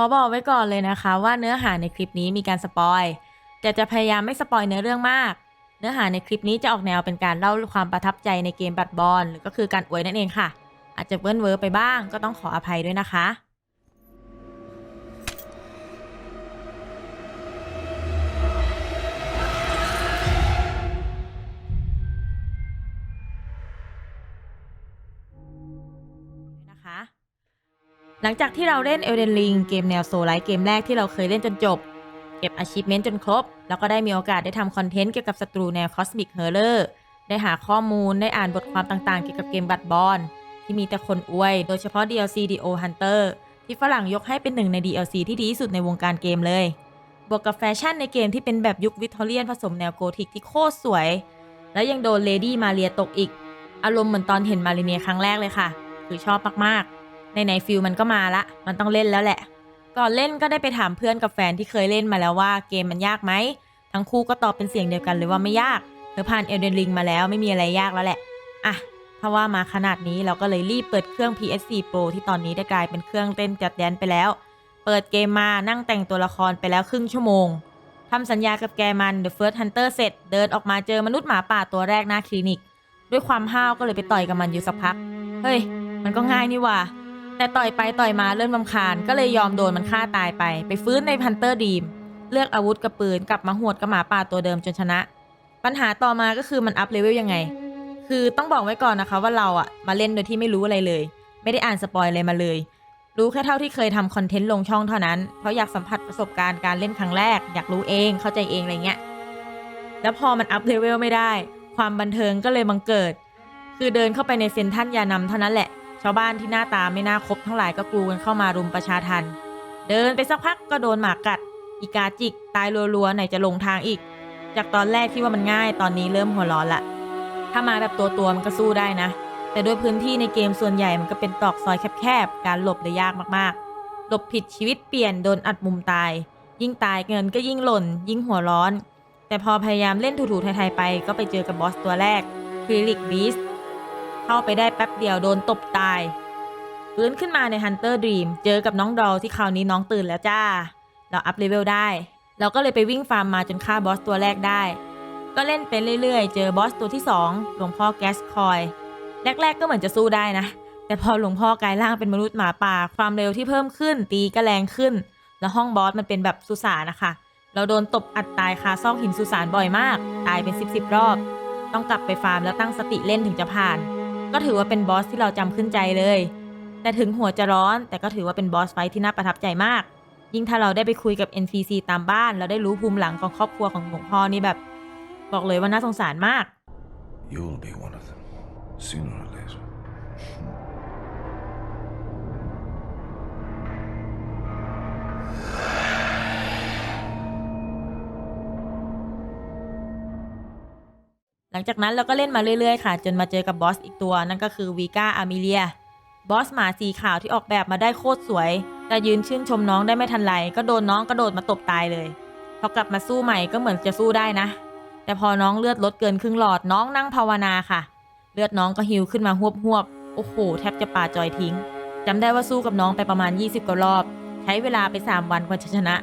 อบอกไว้ก่อนเลยนะคะว่าเนื้อหาในคลิปนี้มีการสปอยแต่จะพยายามไม่สปอยเนื้อเรื่องมาก เนื้อหาในคลิปนี้จะออกแนวเป็นการเล่าความประทับใจในเกมบัตรบอลหรือก็คือการอวยนั่นเองค่ะ อาจจะเวิ้นเวอร์ไปบ้างก็ต้องขออภัยด้วยนะคะ หลังจากที่เราเล่น Elden Ring เกมแนวโซลไลท์เกมแรกที่เราเคยเล่นจนจบ เก็บ achievement จนครบ แล้วก็ได้มีโอกาสได้ทำคอนเทนต์เกี่ยวกับศัตรูแนว Cosmic Horror ได้หาข้อมูลได้อ่านบทความต่างๆ เกี่ยวกับเกมบัตบอลที่มีแต่คนอวย โดยเฉพาะ DLC Dio Hunter ที่ฝรั่งยกให้เป็นหนึ่งใน DLC ที่ดีที่สุดในวงการเกมเลย บวกกับแฟชั่นในเกมที่เป็นแบบยุควิกตอเรียนผสมแนวโกธิกที่โคตรสวย แล้วยังโดนเลดี้มาเรียตกอีก อารมณ์เหมือนตอนเห็นมาริเนียครั้งแรกเลยค่ะ คือชอบมากๆ ในในฟิลมันก็มาละ มันต้องเล่นแล้วแหละ ก่อนเล่นก็ได้ไปถามเพื่อนกับแฟนที่เคยเล่นมาแล้วว่าเกมมันยากไหม ทั้งคู่ก็ตอบเป็นเสียงเดียวกันเลยว่าไม่ยาก เธอผ่านเอลเดนริงมาแล้วไม่มีอะไรยากแล้วแหละ อะ ถ้าว่ามาขนาดนี้เราก็เลยรีบเปิดเครื่อง PS4 Pro ที่ตอนนี้ได้กลายเป็นเครื่องเต้นจัดแดนไปแล้ว เปิดเกมมานั่งแต่งตัวละครไปแล้วครึ่งชั่วโมงทำสัญญากับแกมัน The First Hunter เสร็จ เดินออกมาเจอมนุษย์หมาป่าตัวแรกหน้าคลินิก ด้วยความห้าวก็เลยไปต่อยกับมันอยู่สักพัก เฮ้ย มันก็ง่ายนี่ว่า แต่ต่อยไปต่อยมาเริ่มลำคาญก็เลยยอมโดนมันฆ่าตายไป ไปฟื้นในพันเตอร์ดีม เลือกอาวุธกับปืนกลับมาหวดกับหมาป่าตัวเดิมจนชนะ ปัญหาต่อมาก็คือมันอัพเลเวลยังไง คือต้องบอกไว้ก่อนนะคะว่าเราอะมาเล่นโดยที่ไม่รู้อะไรเลย ไม่ได้อ่านสปอยอะไรมาเลย รู้แค่เท่าที่เคยทำคอนเทนต์ลงช่องเท่านั้น เพราะอยากสัมผัสประสบการณ์การเล่นครั้งแรก อยากรู้เองเข้าใจเองอะไรเงี้ย แล้วพอมันอัพเลเวลไม่ได้ ความบันเทิงก็เลยบังเกิด คือเดินเข้าไปในเซนทรัลยานำเท่านั้นแหละ ชาวบ้านที่หน้าตาไม่น่าคบทั้งหลายก็กรูกันเข้ามารุมประชาทัน เดินไปสักพักก็โดนหมากัด อีกาจิก ตายรัวๆไหนจะลงทางอีก จากตอนแรกที่ว่ามันง่ายตอนนี้เริ่มหัวร้อนละ ถ้ามาแบบตัวตัวๆมันก็สู้ได้นะ แต่ด้วยพื้นที่ในเกมส่วนใหญ่มันก็เป็นตอกซอยแคบๆ การหลบเลยยากมากๆ หลบผิดชีวิตเปลี่ยนโดนอัดมุมตาย ยิ่งตายเงินก็ยิ่งหล่น ยิ่งหัวร้อน แต่พอพยายามเล่นถูๆไทยๆไป ก็ไปเจอกับบอสตัวแรกคริลิกบีส เข้าไปได้แป๊บเดียวโดนตบตายฟื้นขึ้นมาใน Hunter Dream เจอกับน้องดอลที่คราวนี้น้องตื่นแล้วจ้า เราอัพเลเวลได้ เราก็เลยไปวิ่งฟาร์มมาจนฆ่าบอสตัวแรกได้ ก็เล่นไปเรื่อยๆ เจอบอสตัวที่2หลวงพ่อแกสคอยแรกๆก็เหมือนจะสู้ได้นะ แต่พอหลวงพ่อกลายร่างเป็นมนุษย์หมาป่า ความเร็วที่เพิ่มขึ้นตีก็แรงขึ้น แล้วห้องบอสมันเป็นแบบสุสานนะคะ เราโดนตบอัดตายคาซอกหินสุสานบ่อยมาก ตายเป็นสิบสิบรอบ ต้องกลับไปฟาร์มแล้วตั้งสติเล่นถึงจะผ่าน ก็ถือว่าเป็นบอสที่เราจำขึ้นใจเลย แต่ถึงหัวจะร้อนแต่ก็ถือว่าเป็นบอสไฟที่น่าประทับใจมาก ยิ่งถ้าเราได้ไปคุยกับ NPC ตามบ้าน เราได้รู้ภูมิหลังของครอบครัวของหลวงพ่อนี่แบบ บอกเลยว่าน่าสงสารมาก You'll be one of them, sooner or หลังจากนั้นเราก็เล่นมาเรื่อยๆค่ะ จนมาเจอกับบอสอีกตัว นั่นก็คือวีกาอามิเลียบอสหมาสีขาวที่ออกแบบมาได้โคตรสวย แต่ยืนชื่นชมน้องได้ไม่ทันไร ก็โดนน้องกระโดดมาตบตายเลยพอกลับมาสู้ใหม่ก็เหมือนจะสู้ได้นะ แต่พอน้องเลือดลดเกินครึ่งหลอดน้องนั่งภาวนาค่ะ เลือดน้องก็ฮิวขึ้นมาหวบหวบโอ้โห แทบจะปาจอยทิ้งจำได้ว่าสู้กับน้องไปประมาณ 20กว่ารอบ ใช้เวลาไป 3 วันกว่าจะชนะ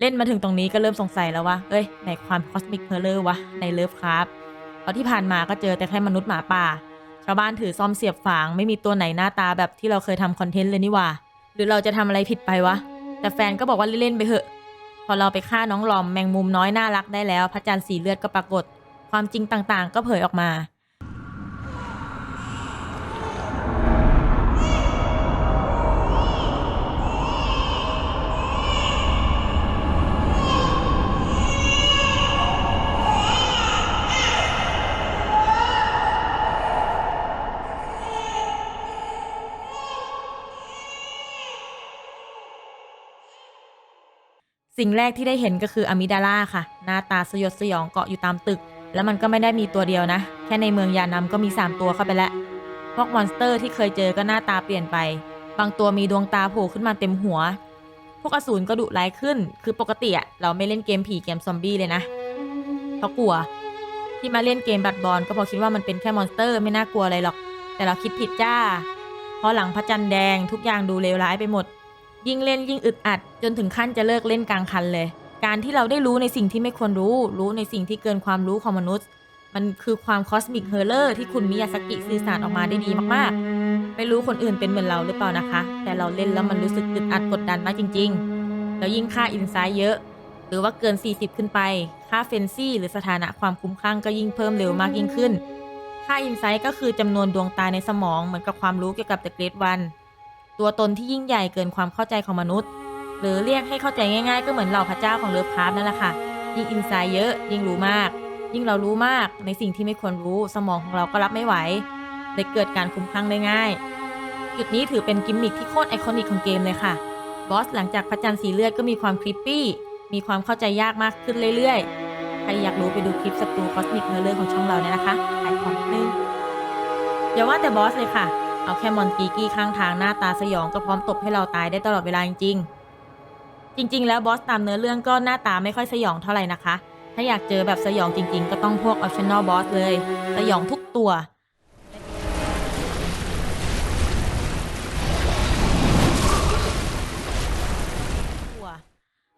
เล่นมาถึงตรงนี้ก็เริ่มสงสัยแล้วว่า เอ้ยไหนความคอสมิกเพลเลอร์วะ ในเลิฟครับเพราะที่ผ่านมาก็เจอแต่แค่มนุษย์หมาป่า ชาวบ้านถือซ่อมเสียบฝาง ไม่มีตัวไหนหน้าตาแบบที่เราเคยทำคอนเทนต์เลยนี่ว่า หรือเราจะทำอะไรผิดไปวะ แต่แฟนก็บอกว่าเล่นๆไปเถอะ พอเราไปฆ่าน้องหลอมแมงมุมน้อยน่ารักได้แล้ว พระจันทร์สีเลือดก็ปรากฏ ความจริงต่างๆ ก็เผยออกมา สิ่งแรกที่ได้เห็นก็คืออะมิดาล่าค่ะ หน้าตาสยดสยองเกาะอยู่ตามตึก แล้วมันก็ไม่ได้มีตัวเดียวนะ แค่ในเมืองยานำก็มี 3 ตัวเข้าไปแล้วพวกมอนสเตอร์ที่เคยเจอก็หน้าตาเปลี่ยนไป บางตัวมีดวงตาโผล่ขึ้นมาเต็มหัว พวกอสูรก็ดุร้ายขึ้น คือปกติอะเราไม่เล่นเกมผีเกมซอมบี้เลยนะเพราะกลัว ที่มาเล่นเกมบัตรบอลก็เพราะคิดว่ามันเป็นแค่มอนสเตอร์ไม่น่ากลัวอะไรหรอก แต่เราคิดผิดจ้าเพราะหลังพระจันทร์แดงทุกอย่างดูเลวร้ายไปหมด ยิ่งเล่นยิ่งอึดอัด จนถึงขั้นจะเลิกเล่นกลางคันเลย การที่เราได้รู้ในสิ่งที่ไม่ควรรู้ รู้ในสิ่งที่เกินความรู้ของมนุษย์ มันคือความคอสมิกเฮอร์เลอร์ที่คุณมิยาสกิสื่อสารออกมาได้ดีมากๆ ไม่รู้คนอื่นเป็นเหมือนเราหรือเปล่านะคะ แต่เราเล่นแล้วมันรู้สึกอึดอัดกดดันมากจริง ๆ แล้วยิ่งค่าอินไซด์เยอะ หรือว่าเกิน 40 ขึ้นไป ค่าเฟนซี่หรือสถานะความคุ้มคลั่งก็ยิ่งเพิ่มเร็วมากยิ่งขึ้นค่าอินไซต์ก็คือจำนวนดวงตาในสมองเหมือนกับความรู้เกี่ยวกับ The Great One ตัวตนที่ยิ่งใหญ่เกินความเข้าใจของมนุษย์ หรือเรียกให้เข้าใจง่ายๆ ก็เหมือนเหล่าพระเจ้าของเลิฟคราฟนั่นแหละค่ะ ยิ่งอินไซต์เยอะยิ่งรู้มาก ยิ่งเรารู้มากในสิ่งที่ไม่ควรรู้สมองของเราก็รับไม่ไหวเลยเกิดการคุ้มคลั่งได้ง่าย จุดนี้ถือเป็นกิมมิคที่โคตรไอคอนิกของเกมเลยค่ะบอสหลังจากพระจันทร์สีเลือดก็มีความคลิปปี้มีความเข้าใจยากมากขึ้นเรื่อยๆ ใครอยากรู้ไปดูคลิปศัตรูคอสมิกเนอร์เลอร์ของช่องเราเนี่ยนะคะขายของนิดนึงอย่าว่าแต่บอสเลยค่ะ เอาแค่มอนกีกี้ข้างทางหน้าตาสยองก็พร้อมตบให้เราตายได้ตลอดเวลาจริงๆ จริง ๆ แล้วบอสตามเนื้อเรื่องก็หน้าตาไม่ค่อยสยองเท่าไหร่นะคะ ถ้าอยากเจอแบบสยองจริง ๆ ก็ต้องพวกออ t ชั่น l ลบอสเลย สยองทุกตัว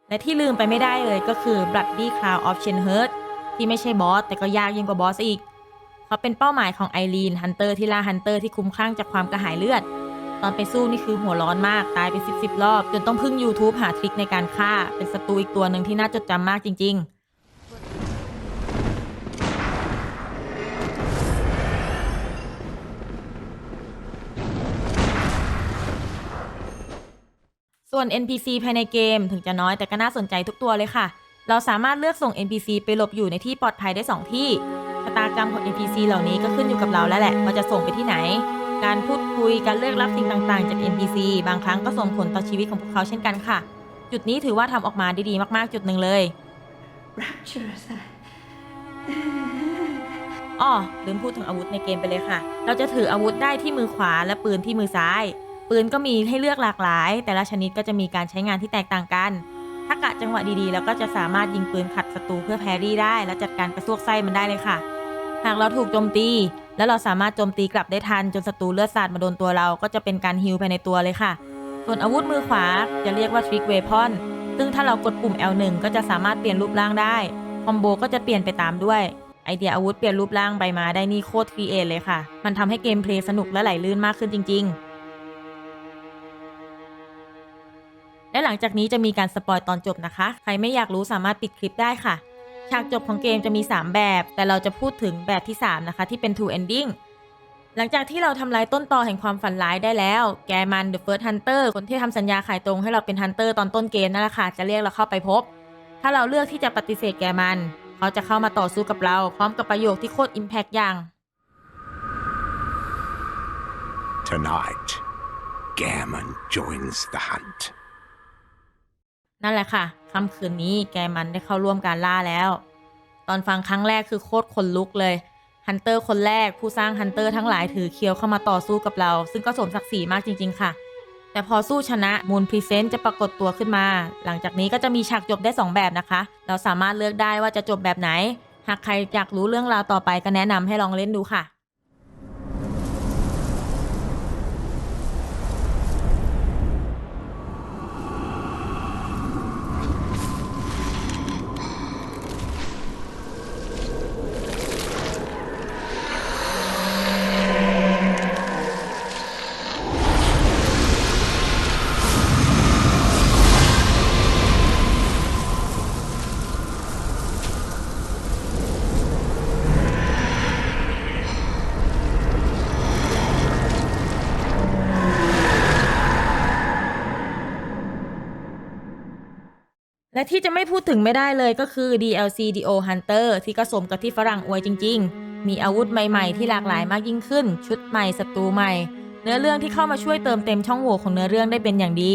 และที่ลืมไปไม่ได้เลยก็คือ Bloody Cloud of c h e n h u r t ที่ไม่ใช่บอสแต่ก็ยากยิ่งกว่าบอสอีก เขาเป็นเป้าหมายของไอรีนฮันเตอร์ที่ล่าฮันเตอร์ที่คุ้มคลั่งจากความกระหายเลือด ตอนไปสู้นี่คือหัวร้อนมากตายเป็นสิบสิบรอบ จนต้องพึ่ง YouTube หาทริคในการฆ่า เป็นศัตรูอีกตัวหนึ่งที่น่าจดจำมากจริง ๆส่วน NPC ภายในเกมถึงจะน้อยแต่ก็น่าสนใจทุกตัวเลยค่ะ เราสามารถเลือกส่ง NPC ไปหลบอยู่ในที่ปลอดภัยได้ 2 ที่ ตากรรมของ NPC เหล่านี้ก็ขึ้นอยู่กับเราแล้วแหละว่าจะส่งไปที่ไหน การพูดคุยการเลือกรับสิ่งต่างๆ จาก NPC บางครั้งก็ส่งผลต่อชีวิตของพวกเขาเช่นกันค่ะ จุดนี้ถือว่าทำออกมาได้ดีมากๆ จุดหนึ่งเลย rapturous. อ้อลืมพูดถึงอาวุธในเกมไปเลยค่ะ เราจะถืออาวุธได้ที่มือขวาและปืนที่มือซ้าย ปืนก็มีให้เลือกหลากหลาย แต่ละชนิดก็จะมีการใช้งานที่แตกต่างกัน ถ้ากะจังหวะดีๆ แล้วก็จะสามารถยิงปืนขัดศัตรูเพื่อแพรรี่ได้ และจัดการกระซวกไส้มันได้เลยค่ะ หากเราถูกโจมตี แล้วเราสามารถโจมตีกลับได้ทันจนศัตรูเลือดสาดมาโดนตัวเราก็จะเป็นการฮิลภายในตัวเลยค่ะ ส่วนอาวุธมือขวาจะเรียกว่า Trick Weapon ซึ่งถ้าเรากดปุ่ม L1 ก็จะสามารถเปลี่ยนรูปร่างได้ คอมโบก็จะเปลี่ยนไปตามด้วย ไอเดียอาวุธเปลี่ยนรูปร่างไปมาได้นี่โคตรครีเอทเลยค่ะ มันทำให้เกมเพลย์สนุกและไหลลื่นมากขึ้นจริง ๆและหลังจากนี้จะมีการสปอยตอนจบนะคะ ใครไม่อยากรู้สามารถปิดคลิปได้ค่ะ ฉากจบของเกมจะมี 3 แบบ แต่เราจะพูดถึงแบบที่ 3 นะคะ ที่เป็น two ending หลังจากที่เราทำลายต้นตอแห่งความฝันร้ายได้แล้ว แกมัน The First Hunter คนที่ทำสัญญาขายตรงให้เราเป็นฮันเตอร์ตอนต้นเกมนั่นแหละค่ะ จะเรียกเราเข้าไปพบ ถ้าเราเลือกที่จะปฏิเสธแกมัน เขาจะเข้ามาต่อสู้กับเราพร้อมกับประโยคที่โคตรอิมแพกอย่าง Tonight, Gammon joins the hunt. นั่นแหละค่ะค่ำคืนนี้แกมันได้เข้าร่วมการล่าแล้ว ตอนฟังครั้งแรกคือโคตรขนลุกเลยฮันเตอร์คนแรกผู้สร้างฮันเตอร์ทั้งหลายถือเคียวเข้ามาต่อสู้กับเรา ซึ่งก็สมศักดิ์ศรีมากจริง ๆ ค่ะ แต่พอสู้ชนะมูลพรีเซนต์จะปรากฏตัวขึ้นมา หลังจากนี้ก็จะมีฉากจบได้ 2 แบบนะคะ เราสามารถเลือกได้ว่าจะจบแบบไหน หากใครอยากรู้เรื่องราวต่อไปก็แนะนำให้ลองเล่นดูค่ะ และที่จะไม่พูดถึงไม่ได้เลยก็คือ DLC Dio Hunter ที่ก็สมกับที่ฝรั่งอวยจริง ๆ มีอาวุธใหม่ๆ ที่หลากหลายมากยิ่งขึ้น ชุดใหม่ศัตรูใหม่ เนื้อเรื่องที่เข้ามาช่วยเติมเต็มช่องโหว่ของเนื้อเรื่องได้เป็นอย่างดี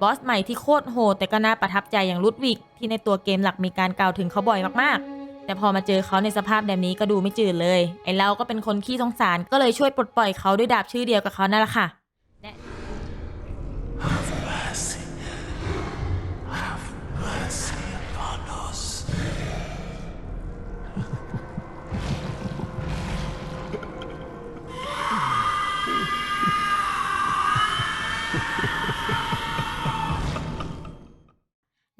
บอสใหม่ที่โคตรโหดแต่ก็น่าประทับใจอย่างลุดวิกที่ในตัวเกมหลักมีการกล่าวถึงเขาบ่อยมากๆ แต่พอมาเจอเขาในสภาพแบบนี้ก็ดูไม่จืดเลย ไอเราก็เป็นคนขี้สงสารก็เลยช่วยปลดปล่อยเขาด้วยดาบชื่อเดียวกับเขานั่นแหละค่ะ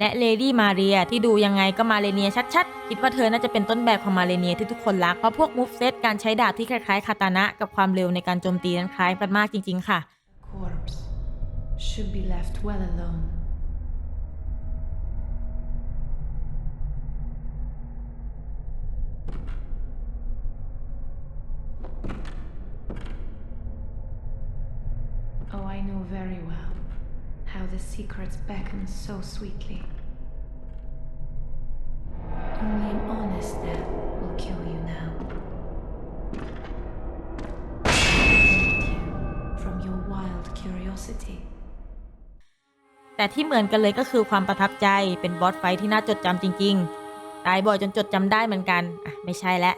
และเลดี้มาเรียที่ดูยังไงก็มาเลเนียชัดๆ คิดว่าเธอน่าจะเป็นต้นแบบของมาเลเนียที่ทุกคนรัก เพราะพวกมูฟเซตการใช้ดาบที่คล้ายๆคาตานะ กับความเร็วในการโจมตีนั้นคล้ายกันมากจริงๆค่ะ Corpse should be left well alone. The secrets beckon so sweetly. Only an honest death will kill you now. You from your wild curiosity. แต่ที่เหมือนกันเลยก็คือความประทับใจเป็นบอสไฟที่น่าจดจำจริง ๆ ตายบ่อยจนจดจำได้เหมือนกัน อะ ไม่ใช่แล้ว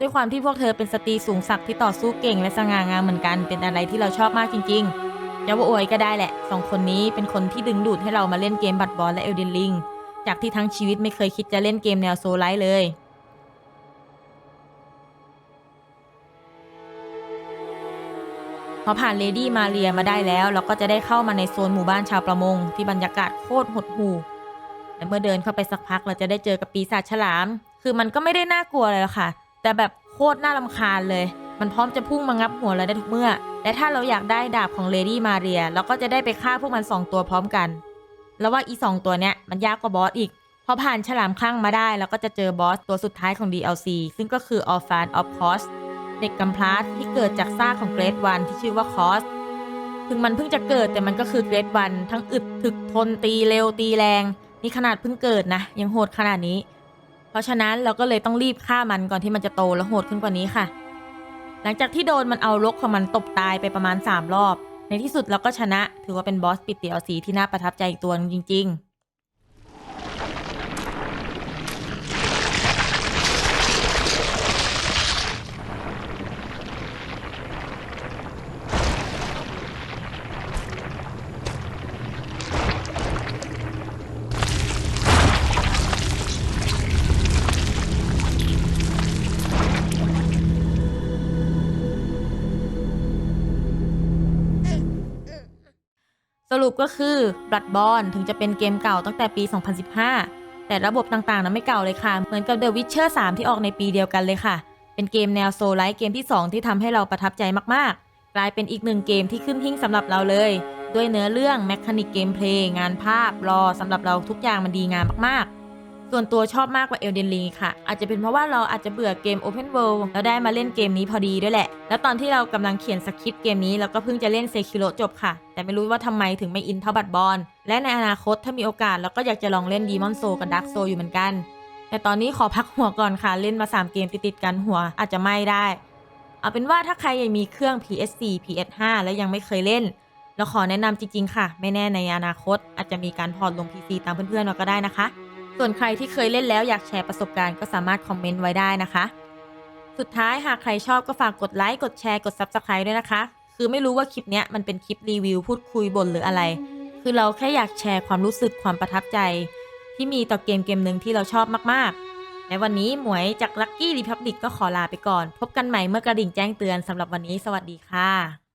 ด้วยความที่พวกเธอเป็นสตรีสูงศักดิ์ที่ต่อสู้เก่งและสง่างามเหมือนกัน เป็นอะไรที่เราชอบมากจริง ๆ จะว่าอวยก็ได้แหละสองคนนี้เป็นคนที่ดึงดูดให้เรามาเล่นเกมบัตบอลและเอลเดนลิงจากที่ทั้งชีวิตไม่เคยคิดจะเล่นเกมแนวโซลไลท์เลย พอผ่านเลดี้มาเรียมาได้แล้ว เราก็จะได้เข้ามาในโซนหมู่บ้านชาวประมง ที่บรรยากาศโคตรหดหู่และเมื่อเดินเข้าไปสักพักเราจะได้เจอกับปีศาจฉลาม คือมันก็ไม่ได้น่ากลัวเลยหรอกค่ะ แต่แบบโคตรน่ารำคาญเลย มันพร้อมจะพุ่งมางับหัวเราได้ทุกเมื่อ และถ้าเราอยากได้ดาบของเลดี้มาเรียเราก็จะได้ไปฆ่าพวกมันสองตัวพร้อมกัน แล้วว่าอีสองตัวเนี้ยมันยากกว่าบอสอีก พอผ่านฉลามคลั่งมาได้เราก็จะเจอบอสตัวสุดท้ายของ DLC ซึ่งก็คือ Orphan of Cos เด็กกำพร้าที่เกิดจากซากของเกรดวันที่ชื่อว่าคอสถึงมันเพิ่งจะเกิดแต่มันก็คือเกรดวันทั้งอึดถึกทนตีเร็วตีแรง นี่ขนาดเพิ่งเกิดนะ ยังโหดขนาดนี้ เพราะฉะนั้นเราก็เลยต้องรีบฆ่ามันก่อนที่มันจะโตและโหดขึ้นกว่านี้ค่ะ หลังจากที่โดนมันเอารกของมันตบตายไปประมาณ 3 รอบ ในที่สุดเราก็ชนะ ถือว่าเป็นบอสปิดเดียวสีที่น่าประทับใจอีกตัวหนึ่งจริง ๆ รุปก็คือ Blood b o r n ถึงจะเป็นเกมเก่าตั้งแต่ปี 2015 แต่ระบบต่างๆนั้นไม่เก่าเลยค่ะ เหมือนกับ The Witcher 3 ที่ออกในปีเดียวกันเลยค่ะ เป็นเกมแนวโซลไลท์เกมที่ 2 ที่ทำให้เราประทับใจมากๆ กลายเป็นอีกหนึ่งเกมที่ขึ้นหิ้งสำหรับเราเลย ด้วยเนื้อเรื่องแมคานิกเกมเพลย์งานภาพรอสำหรับเราทุกอย่างมันดีงามมากๆ ส่วนตัวชอบมากกว่า Elden Ring ค่ะ อาจจะเป็นเพราะว่าเราอาจจะเบื่อเกม Open World แล้วได้มาเล่นเกมนี้พอดีด้วยแหละ แล้วตอนที่เรากำลังเขียนสคริปต์เกมนี้เราก็เพิ่งจะเล่นเซคิโ o จบค่ะ แต่ไม่รู้ว่าทำไมถึงไม่อินเท่าบัตบอลและในอนาคตถ้ามีโอกาสเราก็อยากจะลองเล่น Demon Soul กับ Dark Soul อยู่เหมือนกัน แต่ตอนนี้ขอพักหัวก่อนค่ะ เล่นมา 3 เกมติดๆกันหัวอาจจะไม่ได้ เอาเป็นว่าถ้าใครยังมีเครื่อง PS4 PS5 แล้วยังไม่เคยเล่นเราขอแนะนำจริงๆ ค่ะ ไม่แน่ในอนาคต อาจจะมีการพอร์ตลง PC ตามเพื่อนๆเราก็ได้นะคะ ส่วนใครที่เคยเล่นแล้วอยากแชร์ประสบการณ์ก็สามารถคอมเมนต์ไว้ได้นะคะ สุดท้ายหากใครชอบก็ฝากกดไลค์ กดแชร์ กด Subscribe ด้วยนะคะ คือไม่รู้ว่าคลิปเนี้ยมันเป็นคลิปรีวิวพูดคุยบ่นหรืออะไร คือเราแค่อยากแชร์ความรู้สึกความประทับใจ ที่มีต่อเกมเกมหนึ่งที่เราชอบมากๆและวันนี้หมวยจาก Lucky Republic ก็ขอลาไปก่อน พบกันใหม่เมื่อกระดิ่งแจ้งเตือนสำหรับวันนี้ สวัสดีค่ะ